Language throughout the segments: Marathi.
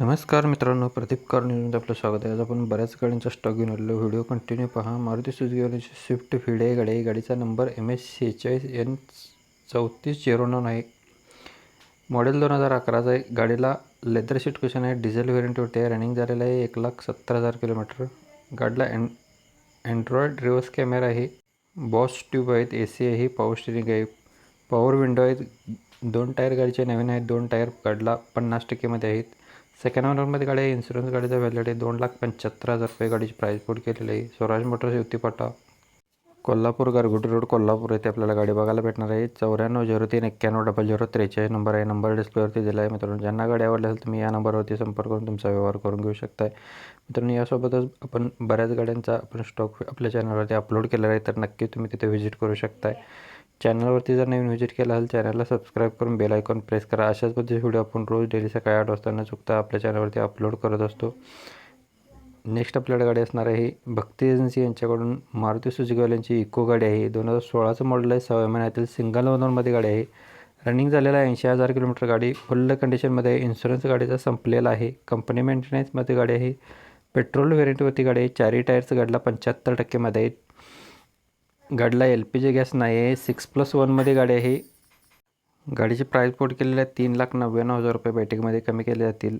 नमस्कार मित्रांनो प्रदीप कार न्यूजमध्ये आपलं स्वागत आहे. आज आपण बऱ्याच गाड्यांचा स्टॉक घेऊन आलेलो व्हिडिओ कंटिन्यू पहा. मारुती सुझुकीवाल्याची स्विफ्ट फिडे गाडी गाडीचा नंबर एम एस सेहेचाळीस एन चौतीस झिरो नऊ आहे. मॉडेल दोन हजार अकराचा आहे. गाडीला लेदर सीट क्वेश्चन आहे. डिझेल व्हेरियंटवरती आहे. रनिंग झालेलं आहे. एक लाख सत्तर हजार किलोमीटर. गाडीला अँड अँड्रॉइड रिवर्स कॅमेरा आहे. बॉस ट्यूब आहेत. ए सी आहे. पॉवर स्टिरिंग आहे. पॉवर विंडो आहेत. दोन टायर गाडीचे नवीन आहेत. दोन टायर गाडीला पन्नास टक्केमध्ये आहेत. सेकंड ओनरमध्ये गाडी आहे इन्शुरन्स गाडीचा व्हॅल्यू आहे दोन लाख पंच्याहत्तर हजार रुपये. गाडीची प्राईस पोट केलेली आहे. स्वराज मोटर्स युतीपाटा कोल्हापूर गारगोटी रोड कोल्हापूर येथे आपल्याला गाडी बघायला भेटणार आहे. चौऱ्याण्णव झिरो तीन एक्क्याण्णव डबल झिरो त्रेचाळीस नंबर आहे. नंबर डिस्प्लेवरती दिला आहे मित्रांनो ज्यांना गाडी आवडली असेल तुम्ही या नंबरवरती संपर्क करून तुमचा व्यवहार करून घेऊ शकताय. मित्रांनो यासोबतच आपण बऱ्याच गाड्यांचा आपण स्टॉक आपल्या चॅनलवरती अपलोड केलेला आहे तर नक्की तुम्ही तिथे व्हिजिट करू शकताय. चॅनलवरती जर नवीन व्हिजिट केला असेल चॅनलला सबस्क्राईब करून बेल आयकॉन प्रेस करा. अशाच पद्धतीचे व्हिडिओ आपण रोज डेली सकाळी आठ वाजता न चुकता आपल्या चॅनलवरती अपलोड करत असतो. नेक्स्ट आपल्याकडे गाडी असणार आहे भक्ती एजन्सी यांच्याकडून. मारुती सुझुकीवाल्यांची इको गाडी आहे. दोन हजार सोळाचं मॉडेल आहे. सहाव्या महिन्यातील सिंगल ओनरमध्ये गाडी आहे. रनिंग झालेला आहे. ऐंशी हजार किलोमीटर गाडी. फुल कंडिशनमध्ये आहे इन्शुरन्स गाडीचा संपलेला आहे. कंपनी मेंटेनन्समध्ये गाडी आहे. पेट्रोल व्हेरियंटवरती गाडी आहे. चारी टायर्स गाडीला पंच्याहत्तर टक्केमध्ये आहे. गाडीला एल पी जी गॅस नाही आहे सिक्स प्लस वनमध्ये गाडी आहे गाडीची प्राईस पोट केलेली आहे तीन लाख नव्याण्णव हजार रुपये. बॅटिकमध्ये कमी केले जातील.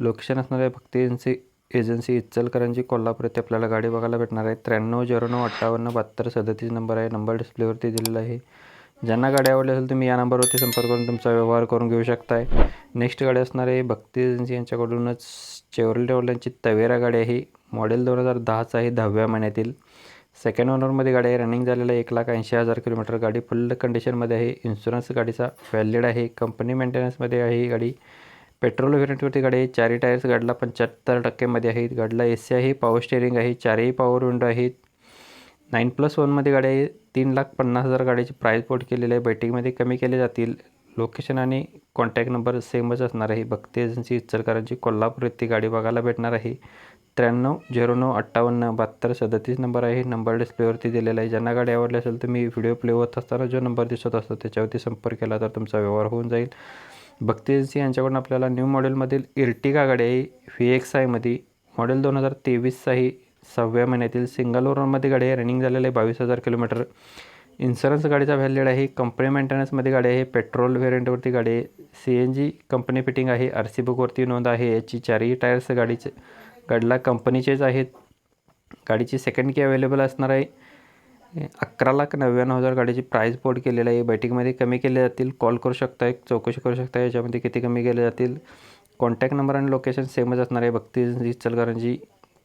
लोकेशन असणार आहे एजन्सी एजन्सी इचलकरंजी कोल्हापूर येथे आपल्याला गाडी बघायला भेटणार आहे. त्र्याण्णव झिरो नऊ अठ्ठावन्न बहात्तर सदतीस नंबर आहे. नंबर डिस्प्लेवरती दिलेला आहे. ज्यांना गाडी आवडली असेल तुम्ही या नंबरवरती संपर्क करून तुमचा व्यवहार करून घेऊ शकताय. नेक्स्ट गाडी असणार आहे भक्ती एजन्सी यांच्याकडूनच चेवरल डेवल्यांची तवेरा गाडी आहे. मॉडेल दोन हजार दहाचं आहे दहाव्या महिन्यातील. सेकंड ओनरमध्ये गाडी आहे. रनिंग झालेलं आहे. एक लाख ऐंशी हजार किलोमीटर गाडी. फुल कंडिशनमध्ये आहे. इन्शुरन्स गाडीचा व्हॅलिड आहे. कंपनी मेंटेनन्समध्ये आहे ही गाडी. पेट्रोल व्हेरियंटवरती गाडी आहे. चारही टायर्स गाडीला पंच्याहत्तर टक्केमध्ये आहेत. गाडीला ए सी आहे. पॉवर स्टेअरिंग आहे. चारही पॉवर विंडो आहेत. नाईन प्लस वनमध्ये गाडी आहे. तीन लाख पन्नास हजार गाडीची प्राईस पोट केलेली आहे. बैठकीमध्ये कमी केले जातील. लोकेशन आणि कॉन्टॅक्ट नंबर सेमच असणार आहे. भक्ती एजन्सी इचलकरांची कोल्हापूर येथे गाडी बघायला भेटणार आहे. त्र्याण्णव झिरो नऊ अठ्ठावन्न बहात्तर सदतीस नंबर आहे. नंबर डिस्प्लेवरती दिलेला आहे. ज्यांना गाडी आवडली असेल तुम्ही व्हिडिओ प्ले होत असताना जो नंबर दिसत असतो त्याच्यावरती संपर्क केला तर तुमचा व्यवहार होऊन जाईल. भक्ती एजन्सी यांच्याकडून आपल्याला न्यू मॉडेलमधील इर्टिगा गाडी आहे. व्ही एक्स आयमध्ये मॉडेल दोन हजार तेवीसचा आहे सहाव्या महिन्यातील सिंगल ओनरमध्ये गाडी आहे. रनिंग झालेलं आहे बावीस हजार किलोमीटर इन्शुरन्स गाडीचा व्हॅल्यूड आहे. कंपनी मेंटेनन्समध्ये गाडी आहे. पेट्रोल व्हेरियंटवरती गाडी आहे. C N G company fitting आहे. आर सी बुकवरती नोंद आहे. याची चारही टायर्स गाडीचे गाडीला कंपनीचेच आहेत. गाडीची सेकंड की अवेलेबल असणार आहे. अकरा लाख नव्याण्णव हजार गाडीची प्राईस बोर्ड केलेलं आहे. बैठकीमध्ये कमी केले जातील. कॉल करू शकता एक चौकशी करू शकता याच्यामध्ये किती कमी केले जातील? कॉन्टॅक्ट नंबर आणि लोकेशन सेमच असणार आहे. भक्ती इचलकरंजी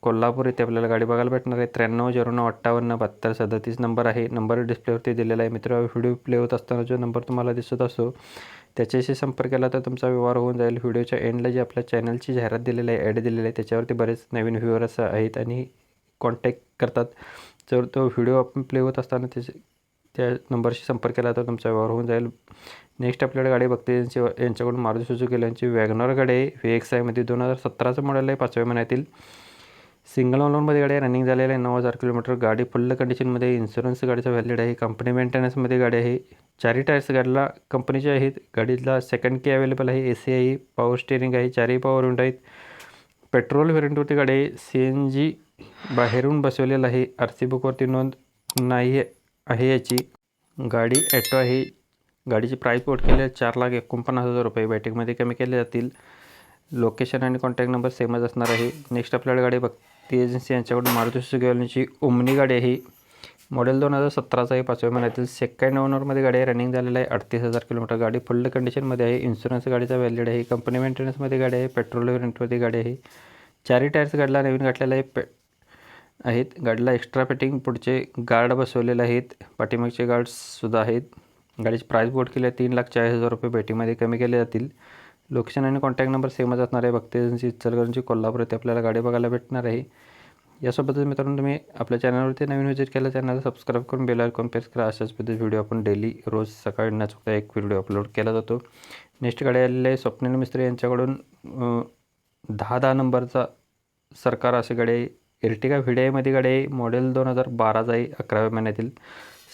कोल्हापूर येथे आपल्याला गाडी बघायला भेटणार आहे. त्र्याण्णव झिरो नऊ अठ्ठावन्न बहात्तर सदतीस नंबर आहे. नंबर डिस्प्लेवरती दिलेला आहे. मित्र व्हिडिओ प्ले होत असताना जो नंबर तुम्हाला दिसत असतो त्याच्याशी संपर्क केला तर तुमचा व्यवहार होऊन जाईल. व्हिडिओच्या एंडला जी आपल्या चॅनलची जाहिरात दिलेली आहे ॲड दिलेली आहे त्याच्यावरती बरेच नवीन व्ह्युअर्स आहेत आणि कॉन्टॅक्ट करतात. जर तो व्हिडिओ आपण प्ले होत असताना त्याचे त्या नंबरशी संपर्क केला तर तुमचा व्यवहार होऊन जाईल. नेक्स्ट आपल्याकडे गाडी बघते. यांची यांच्याकडून मारुती सुझुकी यांची वॅगनर गाडी आहे. व्ही एक्स आयमध्ये दोन हजार सतराचं मॉडेल आहे पाचव्या महिन्यातील. सिंगल ओनरमध्ये गाडी रनिंग झालेलं आहे नऊ हजार किलोमीटर गाडी फुल कंडिशनमध्ये इन्शुरन्स गाडीचा व्हॅलिड आहे कंपनी मेंटेनन्समध्ये गाडी आहे चारही टायर्स गाडीला कंपनीचे आहेत गाडीला सेकंड की अवेलेबल आहे ए सी आहे पॉवर स्टेअरिंग आहे चारही पॉवर विंडो आहेत. पेट्रोल व्हेरियंटवरती गाडी आहे सी एन जी बाहेरून बसवलेलं आहे आर सी बुकवरती नोंद नाही आहे याची. गाडी ॲटो आहे गाडीची प्राईस पोट केली आहे चार लाख एकोणपन्नास हजार रुपये. बॅटिंगमध्ये कमी केले जातील. लोकेशन आणि कॉन्टॅक्ट नंबर सेमच असणार आहे. नेक्स्ट आपल्याला गाडी बघ ती एजन्सी यांच्याकडून मारुती सुझुकी ओमनी गाडी आहे. मॉडेल दोन हजार सतराचा आहे. पाचव्या महिन्यातील सेकंड ओनरमध्ये गाडी आहे. रनिंग झालेलं आहे. अडतीस हजार किलोमीटर गाडी फुल कंडिशनमध्ये आहे. इन्शुरन्स गाडीचा व्हॅलिड आहे. कंपनी मेंटेनन्समध्ये गाडी आहे. पेट्रोल रेंटमध्ये गाडी आहे. चारही टायर्स गाडीला नवीन घातलेला आहे. पे आहेत. गाडीला एक्स्ट्रा फिटिंग पुढचे गार्ड बसवलेले आहेत. पाठीमागचे गार्ड्ससुद्धा आहेत. गाडीची प्राईस बोर्ड केली आहे. तीन लाख चाळीस हजार रुपये बेटीमध्ये कमी केले जातील. लोकेशन आणि कॉन्टॅक्ट नंबर सेमच असणार आहे. भक्ती एजन्सी इचलकरंजी कोल्हापूर येथे आपल्याला गाडी बघायला भेटणार आहे. यासोबतच मित्रांनो तुम्ही आपल्या चॅनलवरती नवीन व्हिजिट केलं चॅनलला सबस्क्राईब करून बेल आयकॉन प्रेस करा. अशाच पद्धती व्हिडिओ आपण डेली रोज सकाळी न चुकता एक व्हिडिओ अपलोड केला जातो. नेक्स्ट गाडी आलेली आहे स्वप्नील मिस्त्री यांच्याकडून दहा दहा नंबरचा सरकार अशी गाडी आहे. एर्टिगा व्हिडिआयमध्ये गाडी आहे. मॉडेल दोन हजार बाराचा आहे अकराव्या महिन्यातील.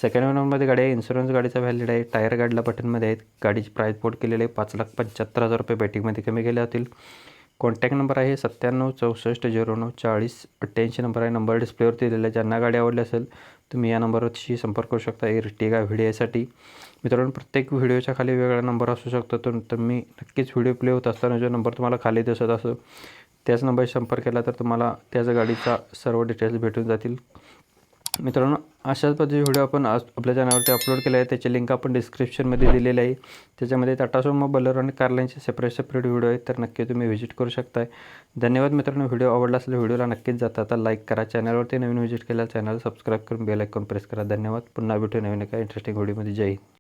सेकंड ओनरमध्ये गाडी आहे इन्शुरन्स गाडीचा व्हॅलिड आहे. टायर गाडीला बटनमध्ये आहेत. गाडीची प्राईस पोट केलेली आहे. पाच लाख पंच्याहत्तर हजार रुपये बॅटिंगमध्ये कमी केले जातील. कॉन्टॅक्ट नंबर आहे सत्त्याण्णव चौसष्ट झिरो नऊ चाळीस अठ्ठ्याऐंशी नंबर आहे. नंबर डिस्प्लेवरती दिलेला आहे ज्यांना गाडी आवडली असेल तुम्ही या नंबरवरशी संपर्क करू शकता. एर्टिगा व्हिडिओसाठी. मित्रांनो प्रत्येक व्हिडिओच्या खाली वेगळा नंबर असू शकतो. तर तुम्ही नक्कीच व्हिडिओ प्ले होत असताना जो नंबर तुम्हाला खाली दिसत असो त्याच नंबरशी संपर्क केला तर तुम्हाला त्याच गाडीचा सर्व डिटेल्स भेटून जातील. मित्रांनो अशाच पद्धतीचे व्हिडिओ आपण आज आपल्या चॅनलवरती अपलोड केले आहे त्याची लिंक आपण डिस्क्रिप्शनमध्ये दिलेली आहे. त्याच्यामध्ये टाटासोमो बलर आणि कारलाईनचे सेपरेट सेपरेट व्हिडिओ आहेत तर नक्की तुम्ही व्हिजिट करू शकताय. धन्यवाद मित्रांनो व्हिडिओ आवडला असेल व्हिडिओला नक्कीच जाता. आता लाईक करा. चॅनलवरती नवीन व्हिजिट केला चॅनल सबस्क्राईब करून बेल आयकॉन प्रेस करा. धन्यवाद. पुन्हा भेटू नवीन एका इंटरेस्टिंग व्हिडिओमध्ये जय हिंद.